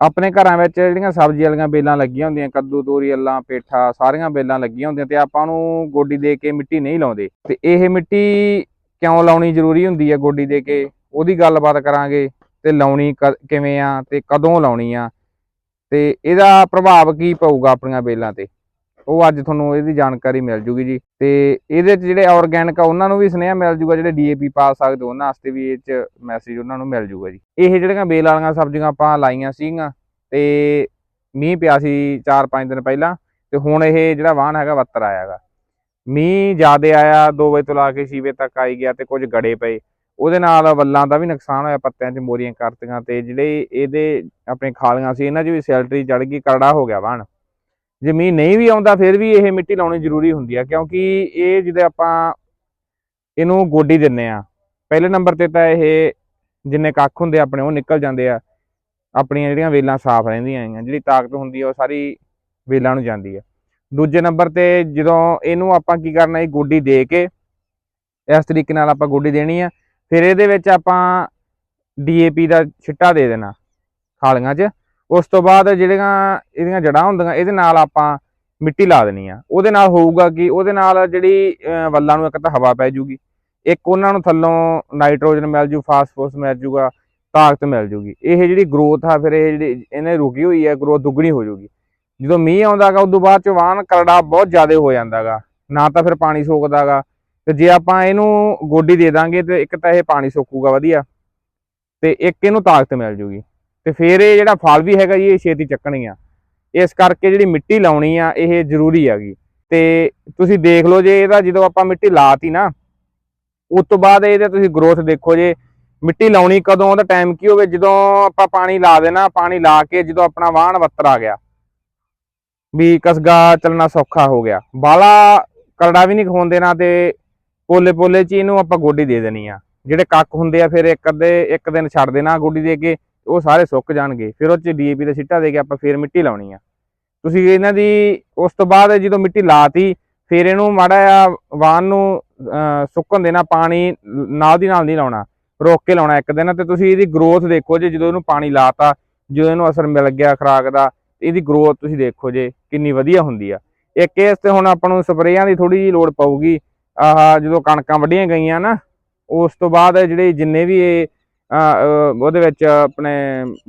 ਆਪਣੇ ਘਰਾਂ ਵਿੱਚ ਜਿਹੜੀਆਂ ਸਬਜ਼ੀ ਵਾਲੀਆਂ ਬੇਲਾਂ ਲੱਗੀਆਂ ਹੁੰਦੀਆਂ, ਕੱਦੂ, ਤੋਰੀ ਅੱਲਾਂ ਪੇਠਾ, ਸਾਰੀਆਂ ਬੇਲਾਂ ਲੱਗੀਆਂ ਹੁੰਦੀਆਂ ਤੇ ਆਪਾਂ ਨੂੰ ਗੋਡੀ ਦੇ ਕੇ ਮਿੱਟੀ ਨਹੀਂ ਲਾਉਂਦੇ। ਤੇ ਇਹ ਮਿੱਟੀ ਕਿਉਂ ਲਾਉਣੀ ਜ਼ਰੂਰੀ ਹੁੰਦੀ ਹੈ ਗੋਡੀ ਦੇ ਕੇ? ਉਹਦੀ ਗੱਲਬਾਤ ਕਰਾਂਗੇ ਤੇ ਲਾਉਣੀ ਕ- ਕਿਵੇਂ ਆ ਤੇ ਕਦੋਂ ਲਾਉਣੀ ਆ? ਤੇ ਇਹਦਾ ਪ੍ਰਭਾਵ ਕੀ ਪਊਗਾ ਆਪਣੀਆਂ ਬੇਲਾਂ ਤੇ? ਉਹ ਅੱਜ ਤੁਹਾਨੂੰ ਇਹਦੀ ਜਾਣਕਾਰੀ ਮਿਲ ਜੂਗੀ ਜੀ। ਤੇ ਇਹਦੇ ਚ ਜਿਹੜੇ ਆਰਗੈਨਿਕ ਆ, ਉਹਨਾਂ ਨੂੰ ਵੀ ਸੁਨੇਹਾ ਮਿਲ ਜੂਗਾ, ਜਿਹੜੇ ਡੀਏਪੀ ਪਾ ਸਕਦੇ ਉਹਨਾਂ ਵਾਸਤੇ ਵੀ ਇਹ ਚ ਮੈਸੇਜ ਉਹਨਾਂ ਨੂੰ ਮਿਲ ਜੂਗਾ ਜੀ। ਇਹ ਜਿਹੜੀਆਂ ਬੇਲ ਵਾਲੀਆਂ ਸਬਜ਼ੀਆਂ ਆਪਾਂ ਲਾਈਆਂ ਸੀਗੀਆਂ, ਤੇ ਮੀਂਹ ਪਿਆ ਸੀ 4-5 ਦਿਨ ਪਹਿਲਾਂ, ਤੇ ਹੁਣ ਇਹ ਜਿਹੜਾ ਵਾਹਣ ਹੈਗਾ, ਵੱਤਰ ਆਇਆਗਾ ਮੀਂਹ ਜ਼ਿਆਦੇ ਆਇਆ 2 ਵਜੇ ਤੋਂ ਲਾ ਕੇ 6 ਵਜੇ ਤੱਕ ਆਈ ਗਿਆ ਤੇ ਕੁਝ ਗੜੇ ਪਏ। ਉਹਦੇ ਨਾਲ ਵੱਲਾਂ ਦਾ ਵੀ ਨੁਕਸਾਨ ਹੋਇਆ, ਪੱਤਿਆਂ 'ਚ ਮੋਰੀਆਂ ਕਰਤੀਆਂ ਤੇ ਜਿਹੜੇ ਇਹਦੇ ਆਪਣੇ ਖਾਲੀਆਂ ਸੀ, ਇਹਨਾਂ 'ਚ ਵੀ ਸੈਲਟਰੀ ਚੜ ਗਈ, ਕਰੜਾ ਹੋ ਗਿਆ ਵਾਹਣ ਜੇ ਮੀਂਹ ਨਹੀਂ ਵੀ ਆਉਂਦਾ, ਫਿਰ ਵੀ ਇਹ ਮਿੱਟੀ ਲਾਉਣੀ ਜ਼ਰੂਰੀ ਹੁੰਦੀ ਆ, ਕਿਉਂਕਿ ਇਹ ਜਿਹਦੇ ਆਪਾਂ ਇਹਨੂੰ ਗੋਡੀ ਦਿੰਨੇ ਆ। ਪਹਿਲੇ ਨੰਬਰ ਤੇ ਤਾਂ ਇਹ ਜਿੰਨੇ ਕੱਖ ਹੁੰਦੇ ਆ ਆਪਣੇ, ਉਹ ਨਿਕਲ ਜਾਂਦੇ ਆ। ਆਪਣੀਆਂ ਜਿਹੜੀਆਂ ਵੇਲਾਂ ਸਾਫ਼ ਰਹਿੰਦੀਆਂ ਹੈਗੀਆਂ, ਜਿਹੜੀ ਤਾਕਤ ਹੁੰਦੀ ਆ, ਉਹ ਸਾਰੀ ਵੇਲਾਂ ਨੂੰ ਜਾਂਦੀ ਆ। ਦੂਜੇ ਨੰਬਰ ਤੇ ਜਦੋਂ ਇਹਨੂੰ ਆਪਾਂ ਕੀ ਕਰਨਾ, ਇਹ ਗੋਡੀ ਦੇ ਕੇ ਇਸ ਤਰੀਕੇ ਨਾਲ ਆਪਾਂ ਗੋਡੀ ਦੇਣੀ ਆ, ਫਿਰ ਇਹਦੇ ਵਿੱਚ ਆਪਾਂ ਡੀਏਪੀ ਦਾ ਛਿੱਟਾ ਦੇ ਦੇਣਾ ਖਾਲੀਆਂ 'ਚ। ਉਸ ਤੋਂ ਬਾਅਦ ਜਿਹੜੀਆਂ ਇਹਦੀਆਂ ਜੜਾਂ ਹੁੰਦੀਆਂ ਇਹਦੇ ਨਾਲ ਆਪਾਂ ਮਿੱਟੀ ਲਾ ਦੇਣੀ ਆ। ਉਹਦੇ ਨਾਲ ਹੋਊਗਾ ਕਿ? ਉਹਦੇ ਨਾਲ ਜਿਹੜੀ ਅਹ, ਵੱਲਾਂ ਨੂੰ ਇੱਕ ਤਾਂ ਹਵਾ ਪੈ ਜੂਗੀ। ਇੱਕ ਉਹਨਾਂ ਨੂੰ ਥੱਲੋਂ ਨਾਈਟ੍ਰੋਜਨ ਮਿਲ ਜੂ ਫਾਸਫੋਰਸ ਮਿਲ ਜੂਗਾ ਤਾਕਤ ਮਿਲ ਜੂਗੀ। ਇਹ ਜਿਹੜੀ ਗਰੋਥ ਆ ਫਿਰ ਇਹ ਜਿਹੜੀ ਇਹਨੇ ਰੁਕੀ ਹੋਈ ਹੈ ਗਰੋਥ ਦੁੱਗਣੀ ਹੋ ਜੂਗੀ। ਜਦੋਂ ਮੀਂਹ ਆਉਂਦਾਗਾ ਉਦੋਂ ਬਾਅਦ ਚ ਵਾਹਨ ਕਰੜਾ ਬਹੁਤ ਜ਼ਿਆਦਾ ਹੋ ਜਾਂਦਾਗਾ ਨਾ ਤਾਂ ਫਿਰ ਪਾਣੀ ਸੋਕਦਾਗਾ ਤੇ ਜੇ ਆਪਾਂ ਇਹਨੂੰ ਗੋਡੀ ਦੇ ਦਾਂਗੇ ਤੇ ਇੱਕ ਤਾਂ ਇਹ ਪਾਣੀ ਸੋਕੂਗਾ ਵਧੀਆ। ਤੇ ਇੱਕ ਇਹਨੂੰ ਤਾਕਤ ਮਿਲ ਜੂਗੀ। ਤੇ ਫਿਰ ਇਹ ਜਿਹੜਾ ਫਲ ਵੀ ਹੈਗਾ ਜੀ, ਇਹ ਛੇਤੀ ਚੱਕਣੀ ਆ। ਇਸ ਕਰਕੇ ਜਿਹੜੀ ਮਿੱਟੀ ਲਾਉਣੀ ਆ, ਇਹ ਜ਼ਰੂਰੀ ਹੈਗੀ ਤੇ ਤੁਸੀਂ ਦੇਖ ਲਓ ਜੇ ਇਹਦਾ ਜਦੋਂ ਆਪਾਂ ਮਿੱਟੀ ਲਾਤੀ ਨਾ, ਉਸ ਤੋਂ ਬਾਅਦ ਇਹਦੇ ਤੁਸੀਂ ਗਰੋਥ ਦੇਖੋ ਜੇ। ਮਿੱਟੀ ਲਾਉਣੀ ਕਦੋਂ, ਉਹਦਾ ਟਾਈਮ ਕੀ ਹੋਵੇ? ਜਦੋਂ ਆਪਾਂ ਪਾਣੀ ਲਾ ਦੇਣਾ, ਪਾਣੀ ਲਾ ਕੇ ਜਦੋਂ ਆਪਣਾ ਵਾਹਣ ਵੱਤਰ ਆ ਗਿਆ। ਵੀ ਕਸਗਾ ਚੱਲਣਾ ਸੌਖਾ ਹੋ ਗਿਆ। ਬਾਲਾ ਕਰੜਾ ਵੀ ਨਹੀਂ ਖੋਣ ਦੇਣਾ ਤੇ ਪੋਲੇ ਪੋਲੇ ਚ ਇਹਨੂੰ ਆਪਾਂ ਗੋਡੀ ਦੇ ਦੇਣੀ ਆ। ਜਿਹੜੇ ਕੱਕ ਹੁੰਦੇ ਆ, ਫਿਰ ਇੱਕ ਅੱਧੇ, ਇੱਕ ਦਿਨ ਛੱਡ ਦੇਣਾ ਗੋਡੀ ਦੇ ਕੇ। ਉਹ ਸਾਰੇ ਸੁੱਕ ਜਾਣਗੇ। ਫਿਰ ਉਹ ਚ ਡੀਏਪੀ ਦਾ ਸਿੱਟਾ ਦੇ ਕੇ ਆਪਾਂ ਫਿਰ ਮਿੱਟੀ ਲਾਉਣੀ ਆ। ਤੁਸੀਂ ਇਹਨਾਂ ਦੀ, ਉਸ ਤੋਂ ਬਾਅਦ ਜਦੋਂ ਮਿੱਟੀ ਲਾਤੀ, ਫਿਰ ਇਹਨੂੰ ਮਾੜਾ ਆ ਵਾਹਨ ਨੂੰ ਸੁੱਕਣ ਦੇਣਾ, ਪਾਣੀ ਨਾਲ ਦੀ ਨਾਲ ਨਹੀਂ ਲਾਉਣਾ। ਰੋਕ ਕੇ ਲਾਉਣਾ ਇੱਕ ਦਿਨ। ਤੇ ਤੁਸੀਂ ਇਹਦੀ ਗਰੋਥ ਦੇਖੋ ਜੇ ਜਦੋਂ ਇਹਨੂੰ ਪਾਣੀ ਲਾਤਾ, ਜਦੋਂ ਇਹਨੂੰ ਅਸਰ ਮਿਲ ਗਿਆ ਖੁਰਾਕ ਦਾ ਇਹਦੀ ਗਰੋਥ ਤੁਸੀਂ ਦੇਖੋ ਜੇ ਕਿੰਨੀ ਵਧੀਆ ਹੁੰਦੀ ਆ। ਇੱਕ ਇਸ ਤੇ ਹੁਣ ਆਪਾਂ ਨੂੰ ਸਪਰੇਆਂ ਦੀ ਥੋੜੀ ਜਿਹੀ ਲੋੜ ਪਊਗੀ। ਆਹ, ਜਦੋਂ ਕਣਕਾਂ ਵੱਢੀਆਂ ਗਈਆਂ ਨਾ, ਉਸ ਤੋਂ ਬਾਅਦ ਜਿਹੜੇ ਜਿੰਨੇ ਵੀ ਇਹ ਉਹਦੇ ਵਿੱਚ ਆਪਣੇ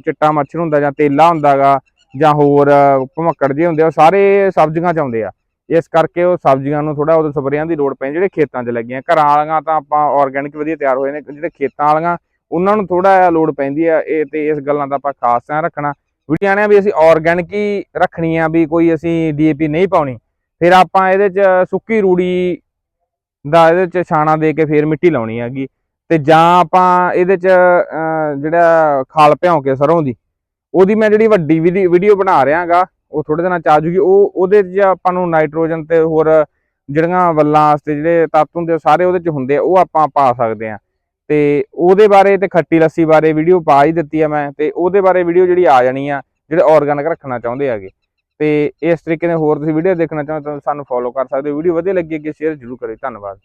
ਚਿੱਟਾ ਮੱਛਰ ਹੁੰਦਾ ਜਾਂ ਤੇਲਾ ਹੁੰਦਾਗਾ ਜਾਂ ਹੋਰ ਭਮੱਕੜ ਜਿਹੇ ਹੁੰਦੇ ਆ, ਉਹ ਸਾਰੇ ਸਬਜ਼ੀਆਂ ਚ ਆਉਂਦੇ ਆ। ਇਸ ਕਰਕੇ ਉਹ ਸਬਜ਼ੀਆਂ ਨੂੰ ਥੋੜਾ ਉਹਦੇ ਸਪਰੇਆਂ ਦੀ ਲੋੜ ਪੈਂਦੀ, ਜਿਹੜੇ ਖੇਤਾਂ 'ਚ ਲੱਗੀਆਂ। ਘਰਾਂ ਵਾਲੀਆਂ ਤਾਂ ਆਪਾਂ ਆਰਗੈਨਿਕ ਵਧੀਆ ਤਿਆਰ ਹੋਏ ਨੇ, ਜਿਹੜੇ ਖੇਤਾਂ ਵਾਲੀਆਂ, ਉਹਨਾਂ ਨੂੰ ਥੋੜਾ ਜਿਹਾ ਲੋੜ ਪੈਂਦੀ ਆ। ਇਹ ਤੇ ਇਸ ਗੱਲਾਂ ਦਾ ਆਪਾਂ ਖਾਸ ਧਿਆਨ ਰੱਖਣਾ। ਵੀਡੀਓ ਵੀ ਅਸੀਂ ਆਰਗੈਨਿਕ ਹੀ ਰੱਖਣੀ ਆ ਵੀ ਕੋਈ ਅਸੀਂ ਡੀਏਪੀ ਨਹੀਂ ਪਾਉਣੀ। ਫਿਰ ਆਪਾਂ ਇਹਦੇ 'ਚ ਸੁੱਕੀ ਰੂੜੀ ਦਾ ਇਹਦੇ 'ਚ ਛਾਣਾ ਦੇ ਕੇ ਫਿਰ ਮਿੱਟੀ ਲਾਉਣੀ ਹੈਗੀ। ਤੇ ਜਾਂ ਆਪਾਂ ਇਹਦੇ 'ਚ ਜਿਹੜਾ ਖਾਲ ਭਿਉਂ ਕੇ ਸਰੋਂ ਦੀ ਉਹਦੀ ਮੈਂ ਜਿਹੜੀ ਵੱਡੀ ਵੀਡੀਓ ਬਣਾ ਰਿਹਾਗਾ ਉਹ ਥੋੜੇ ਦਿਨਾਂ ਚ ਆ ਜੂਗੀ। ਉਹ ਉਹਦੇ 'ਚ ਆਪਾਂ ਨੂੰ ਨਾਈਟ੍ਰੋਜਨ ਤੇ ਹੋਰ ਜਿਹੜੀਆਂ ਵੱਲਾਂ ਵਾਸਤੇ ਜਿਹੜੇ ਤੱਤ ਹੁੰਦੇ ਆ, ਸਾਰੇ ਉਹਦੇ 'ਚ ਹੁੰਦੇ ਆ ਉਹ ਆਪਾਂ ਪਾ ਸਕਦੇ ਆ। ਤੇ ਉਹਦੇ ਬਾਰੇ ਤੇ ਖੱਟੀ ਲੱਸੀ ਬਾਰੇ ਵੀਡੀਓ ਪਾ ਹੀ ਦਿੱਤੀ ਆ ਮੈਂ ਤੇ ਉਹਦੇ ਬਾਰੇ ਵੀਡੀਓ ਜਿਹੜੀ ਆ ਜਾਣੀ ਆ ਜਿਹੜੇ ਆਰਗੈਨਿਕ ਰੱਖਣਾ ਚਾਹੁੰਦੇ ਹੈਗੇ ਤੇ ਇਸ ਤਰੀਕੇ ਦੇ ਹੋਰ ਤੁਸੀਂ ਵੀਡੀਓ ਦੇਖਣਾ ਚਾਹੁੰਦੇ ਤਾਂ ਸਾਨੂੰ ਫੋਲੋ ਕਰ ਸਕਦੇ ਹੋ। ਵੀਡੀਓ ਵਧੀਆ ਲੱਗੀ ਅੱਗੇ ਸ਼ੇਅਰ ਜ਼ਰੂਰ ਕਰਿਓ। ਧੰਨਵਾਦ।